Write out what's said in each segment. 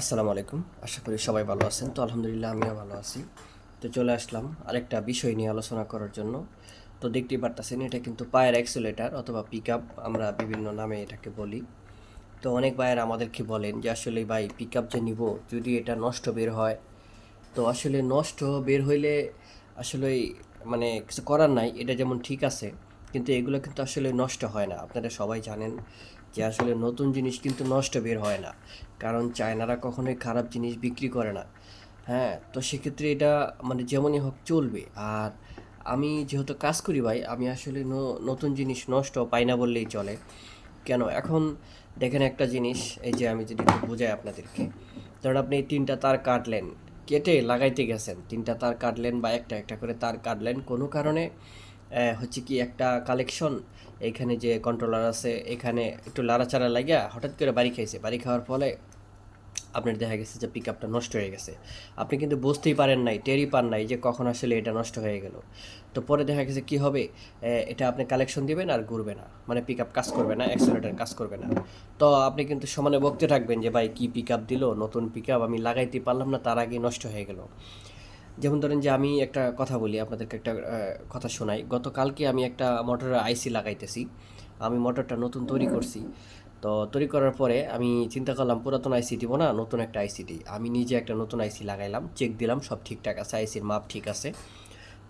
আসসালামু আলাইকুম। আশা করি সবাই ভালো আছেন। তো আলহামদুলিল্লাহ আমিও ভালো আছি। তো চলে আসলাম আরেকটা বিষয় নিয়ে আলোচনা করার জন্য। তো দেখতেই পারতেছেন, এটা কিন্তু পায়ের অ্যাক্সিলেটার অথবা পিক আমরা বিভিন্ন নামে এটাকে বলি। তো অনেক ভাইয়ের আমাদেরকে বলেন যে, আসলে ভাই পিক যে নিব, যদি এটা নষ্ট বের হয়। তো আসলে নষ্ট বের হইলে আসলে মানে কিছু করার নাই, এটা যেমন ঠিক আছে, কিন্তু এগুলো কিন্তু আসলে নষ্ট হয় না। আপনারা সবাই জানেন যে আসলে নতুন জিনিস কিন্তু নষ্ট বের হয় না। কারণ চায়নারা কখনোই খারাপ জিনিস বিক্রি করে না। হ্যাঁ তো সেক্ষেত্রে এটা মানে যেমনই হোক চলবে। আর আমি যেহেতু কাজ করি ভাই, আমি আসলে নতুন জিনিস নষ্ট পাই না বললেই চলে। কেন? এখন দেখেন একটা জিনিস, এই যে আমি যদি একটু বোঝাই আপনাদেরকে। ধরুন আপনি তিনটা তার কাটলেন, কেটে লাগাইতে গেছেন। তিনটা তার কাটলেন বা একটা একটা করে তার কাটলেন, কোনো কারণে হচ্ছে কি একটা কালেকশন এখানে যে কন্ট্রোলার আছে, এখানে একটু লাড়াচাড়া লাগিয়া হঠাৎ করে বাড়ি খাইছে। বাড়ি খাওয়ার ফলে আপনার দেখা গেছে যে পিক আপটা নষ্ট হয়ে গেছে। আপনি কিন্তু বুঝতেই পারেন নাই, টেরই পান নাই যে কখন আসলে এটা নষ্ট হয়ে গেল। তো পরে দেখা গেছে কি হবে এটা আপনি কালেকশন দিবেন আর ঘুরবে না। মানে পিক আপ কাজ করবে না অ্যাক্সেলেটার কাজ করবে না। তো আপনি কিন্তু সমানে বকতে থাকবেন যে, ভাই, কি পিক আপ দিল? নতুন পিক আপ আমি লাগাইতে পারলাম না, তার আগেই নষ্ট হয়ে গেল। যেমন ধরেন যে আমি একটা কথা বলি, আপনাদেরকে একটা কথা শোনাই। গতকালকে আমি একটা মোটরের আইসি লাগাইতেছি। আমি মোটরটা নতুন তৈরি করছি। তো তৈরি করার পরে আমি চিন্তা করলাম, পুরাতন আইসি দিব না, নতুন একটা আইসি দিই। আমি নিজে একটা নতুন আইসি লাগাইলাম, চেক দিলাম, সব ঠিকঠাক আছে, আইসির মাপ ঠিক আছে।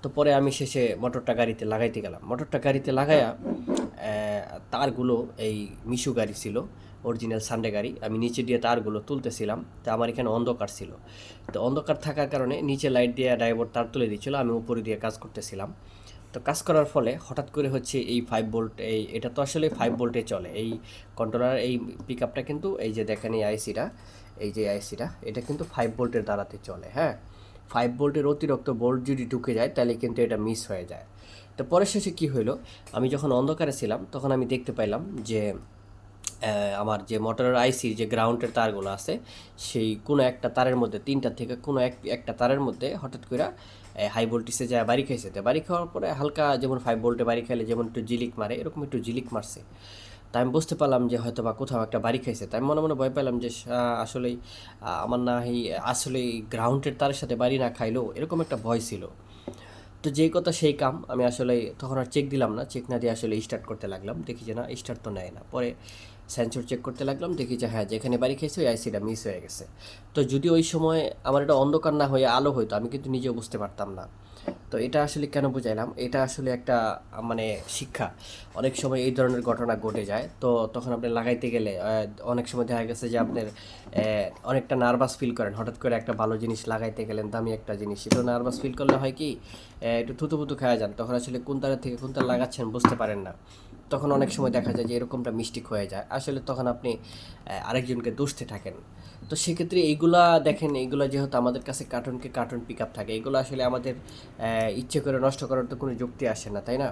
তো পরে আমি শেষে মোটরটা গাড়িতে লাগাইতে গেলাম। মোটরটা গাড়িতে লাগাইয়া তারগুলো এই মিশু গাড়ি ছিল অরিজিনাল সানডে গাড়ি। আমি নিচে দিয়ে তারগুলো তুলতেছিলাম, তো আমার এখানে অন্ধকার ছিল। তো অন্ধকার থাকার কারণে নিচে লাইট দিয়ে ড্রাইভার তার তুলে দিচ্ছিল, আমি উপরে দিয়ে কাজ করতেছিলাম। তো কাজ করার ফলে হঠাৎ করে হচ্ছে এই ফাইভ ভোল্ট এই এটা তো আসলে ফাইভ ভোল্টে চলে। এই কন্ট্রোলার এই পিক আপটা কিন্তু এই যে দেখেন এই আইসিটা এই যে আইসিটা এটা কিন্তু ফাইভ ভোল্টের দ্বারাতে চলে হ্যাঁ? ফাইভ ভোল্টের অতিরিক্ত ভোল্ট যদি ঢুকে যায়, তাহলে কিন্তু এটা মিস হয়ে যায়। তো পরে শেষে কী হইল? আমি যখন অন্ধকারে ছিলাম, তখন আমি দেখতে পাইলাম যে আমার যে মোটরের আইসির যে গ্রাউন্ডের তারগুলো আছে, সেই কোনো একটা তারের মধ্যে, তিনটা থেকে কোনো এক, একটা তারের মধ্যে হঠাৎ করে হাই ভোল্টেজে যায় বাড়ি খাইছে তো বাড়ি খাওয়ার পরে হালকা যেমন ফাইভ ভোল্টে বাড়ি খাইলে যেমন একটু জিলিক মারে, এরকম একটু জিলিক মারছে। তাই আমি বুঝতে পারলাম যে হয়তো বা কোথাও একটা বাড়ি খাইছে তাই মনে মনে ভয় পেলাম যে আসলেই আমার না এই আসলে গ্রাউন্ডের তারের সাথে বাড়ি না খাইলো এরকম একটা ভয় ছিল। তো যেই কথা সেই কাম, আমি আসলে তখন আর চেক দিলাম না। চেক না দিয়ে আসলে স্টার্ট করতে লাগলাম। দেখি যে না স্টার্ট তো নেয় না। পরে সেন্সর চেক করতে লাগলাম, দেখি যে হ্যাঁ যেখানে বাড়ি খেয়েছে ওই আইসিটা মিস হয়ে গেছে। তো যদি ওই সময় আমার এটা অন্ধকার না হয়ে আলো হইতো, আমি কিন্তু নিজেও বুঝতে পারতাম না। তো এটা আসলে কেন বুঝাইলাম? এটা আসলে একটা মানে শিক্ষা। অনেক সময় এই ধরনের ঘটনা ঘটে যায়। তো তখন আপনি লাগাইতে গেলে অনেক সময় দেখা গেছে যে আপনার অনেকটা নার্ভাস ফিল করেন। হঠাৎ করে একটা ভালো জিনিস লাগাইতে গেলেন, দামি একটা জিনিস। একটু নার্ভাস ফিল করলে হয় কি একটু থুতু পুতু খাওয়া যান। তখন আসলে কোন তারের থেকে কোন তার লাগাচ্ছেন বুঝতে পারেন না। তখন অনেক সময় দেখা যায় যে এরকমটা মিস্টেক হয়ে যায়। আসলে তখন আপনি আরেকজনকে দুষতে থাকেন। তো সেক্ষেত্রে এইগুলা দেখেন এইগুলা যেহেতু আমাদের কাছে কার্টুনকে কার্টুন পিক আপ থাকে, এগুলো আসলে আমাদের ইচ্ছে করে নষ্ট করার তো কোনো যুক্তি আসে না, তাই না?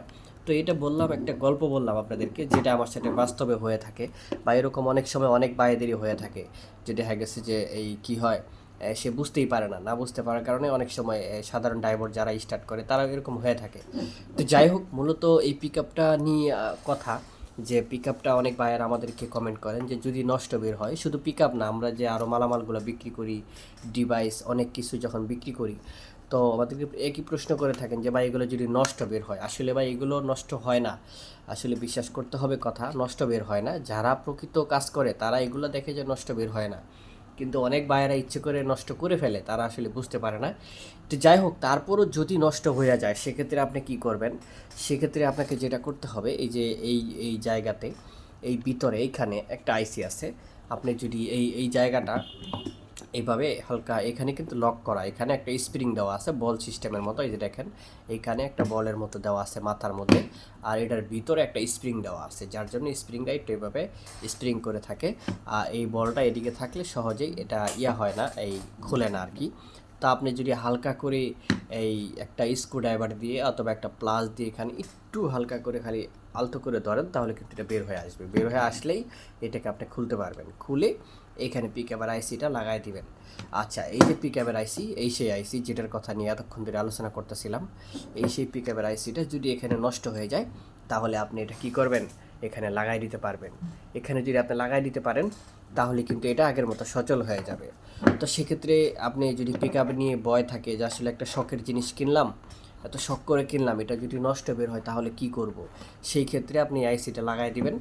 তো এটা বললাম, একটা গল্প বললাম আপনাদেরকে, যেটা আমার সাথে বাস্তবে হয়ে থাকে বা এরকম অনেক সময় অনেক বায়েদেরই হয়ে থাকে, যে দেখা গেছে যে এই কি হয় সে বুঝতেই পারে না। না বুঝতে পারার কারণে অনেক সময় সাধারণ ড্রাইভার যারা স্টার্ট করে তারা এরকম হয়ে থাকে। তো যাই হোক, মূলত এই পিক আপটা নিয়ে কথা যে পিক আপটা অনেক বায়ার আমাদেরকে কমেন্ট করেন যে যদি নষ্ট বের হয়, শুধু পিক আপ না, আমরা যে আরও মালামালগুলো বিক্রি করি ডিভাইস অনেক কিছু যখন বিক্রি করি, তো আমাদেরকে একই প্রশ্ন করে থাকেন যে, ভাই, এগুলো যদি নষ্ট বের হয়, আসলে ভাই, এগুলো নষ্ট হয় না। আসলে বিশ্বাস করতে হবে কথা, নষ্ট বের হয় না। যারা প্রকৃত কাজ করে, তারা এগুলো দেখে যে নষ্ট বের হয় না। কিন্তু অনেক বায়েরা ইচ্ছে করে নষ্ট করে ফেলে, তারা আসলে বুঝতে পারে না। তো যাই হোক, তারপরও যদি নষ্ট হয়ে যায়, সেক্ষেত্রে আপনি কি করবেন? সেক্ষেত্রে আপনাকে যেটা করতে হবে, এই যে এই এই জায়গাতে, এই ভিতরে এইখানে একটা আইসি আছে। আপনি যদি এই এই জায়গাটা এইভাবে হালকা, এখানে কিন্তু লক করা, এখানে একটা স্প্রিং দেওয়া আছে বল সিস্টেমের মতো, এই যে দেখেন এইখানে একটা বলের মতো দেওয়া আছে মাথার মধ্যে, আর এটার ভিতরে একটা স্প্রিং দেওয়া আছে, যার জন্য স্প্রিংটা একটু এভাবে স্প্রিং করে থাকে, আর এই বলটা এদিকে থাকলে সহজেই এটা ইয়া হয় না, এই খুলে না আর কি তা আপনি যদি হালকা করে এই একটা স্ক্রু ড্রাইভার দিয়ে অথবা একটা প্লাস দিয়ে এখানে একটু হালকা করে খালি আলতো করে ধরেন, তাহলে কিন্তু এটা বের হয়ে আসবে। বের হয়ে আসলেই এটাকে আপনি খুলতে পারবেন। খুলে এখানে পিক পিকআপের আইসিটা লাগাই দিবেন। আচ্ছা এই যে পিকআপের আইসি এই সেই আইসি যেটার কথা নিয়ে এতক্ষণ ধরে আলোচনা করতেছিলাম, এই সেই পিক পিকআপের আইসিটা যদি এখানে নষ্ট হয়ে যায়, তাহলে আপনি এটা কি করবেন? এখানে লাগাই দিতে পারবেন। এখানে যদি আপনি লাগাই দিতে পারেন, তাহলে কিন্তু এটা আগের মতো সচল হয়ে যাবে। তো সেক্ষেত্রে আপনি যদি পিক নিয়ে বয় থাকে যে আসলে একটা শখের জিনিস কিনলাম এত শখ করে কিনলাম, এটা যদি নষ্ট বের হয় তাহলে কি করব? সেই ক্ষেত্রে আপনি আইসিটা লাগাই দিবেন,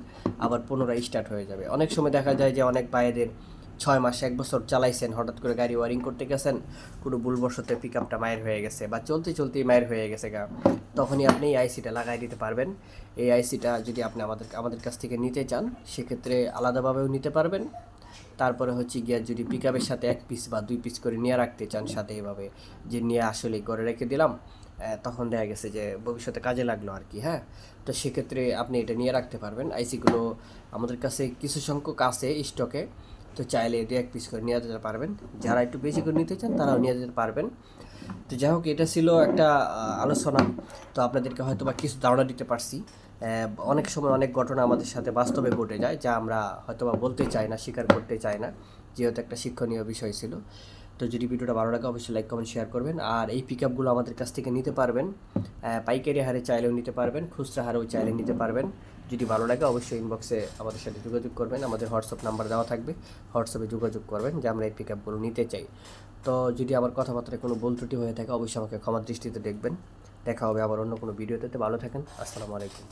আবার পুনরায় স্টার্ট হয়ে যাবে। অনেক সময় দেখা যায় যে অনেক ভাইয়েদের ছয় মাস, এক বছর চালাইছেন, হঠাৎ করে গাড়ি ওয়ারিং করতে গেছেন, কোনো ভুলবশতে পিক আপটা মায়ের হয়ে গেছে বা চলতে চলতেই মায়ের হয়ে গেছে গা। তখনই আপনি এই আইসিটা লাগাই দিতে পারবেন। এই আইসিটা যদি আপনি আমাদের আমাদের কাছ থেকে নিতে চান, সেক্ষেত্রে আলাদাভাবেও নিতে পারবেন। তারপরে হচ্ছে গিয়া যদি পিক সাথে এক পিস বা দুই পিস করে নিয়ে রাখতে চান সাথে এভাবে, যে নিয়ে আসলে করে রেখে দিলাম তখন দেখা গেছে যে ভবিষ্যতে কাজে লাগল আর কি হ্যাঁ? তো সেক্ষেত্রে আপনি এটা নিয়ে রাখতে পারবেন। আইসিগুলো আমাদের কাছে কিছু সংখ্যক আছে স্টকে তো চাইলে দু এক পিস করে নিয়ে যেতে পারবেন। যারা একটু বেশি করে নিতে চান, তারাও নিয়ে যেতে পারবেন। তো যাই হোক, এটা ছিল একটা আলোচনা। তো আপনাদেরকে হয়তো বা কিছু ধারণা দিতে পারছি। অনেক সময় অনেক ঘটনা আমাদের সাথে বাস্তবে ঘটে যায়, যা আমরা হয়তো বা বলতে চাই না, স্বীকার করতে চাই না। যেহেতু একটা শিক্ষণীয় বিষয় ছিল। তো যদি ভিডিওটা ভালো লাগে, অবশ্যই লাইক কমেন্ট শেয়ার করবেন। আর এই পিক আপগুলো আমাদের কাছ থেকে নিতে পারবেন। পাইকারি হারে চাইলেও নিতে পারবেন, খুচরা হারেও চাইলে নিতে পারবেন। যদি ভালো লাগে, অবশ্যই ইনবক্সে আমাদের সাথে যোগাযোগ করবেন। আমাদের হোয়াটসঅ্যাপ নাম্বার দেওয়া থাকবে। হোয়াটসঅ্যাপে যোগাযোগ করবেন যে আমরা এই পিক আপগুলো নিতে চাই। তো যদি আমার কথাবার্তায় কোনো ভুল ত্রুটি হয়ে থাকে, অবশ্যই আমাকে ক্ষমা দৃষ্টিতে দেখবেন। দেখা হবে আবার অন্য কোনো ভিডিওতে। ভালো থাকেন, আসসালামু আলাইকুম।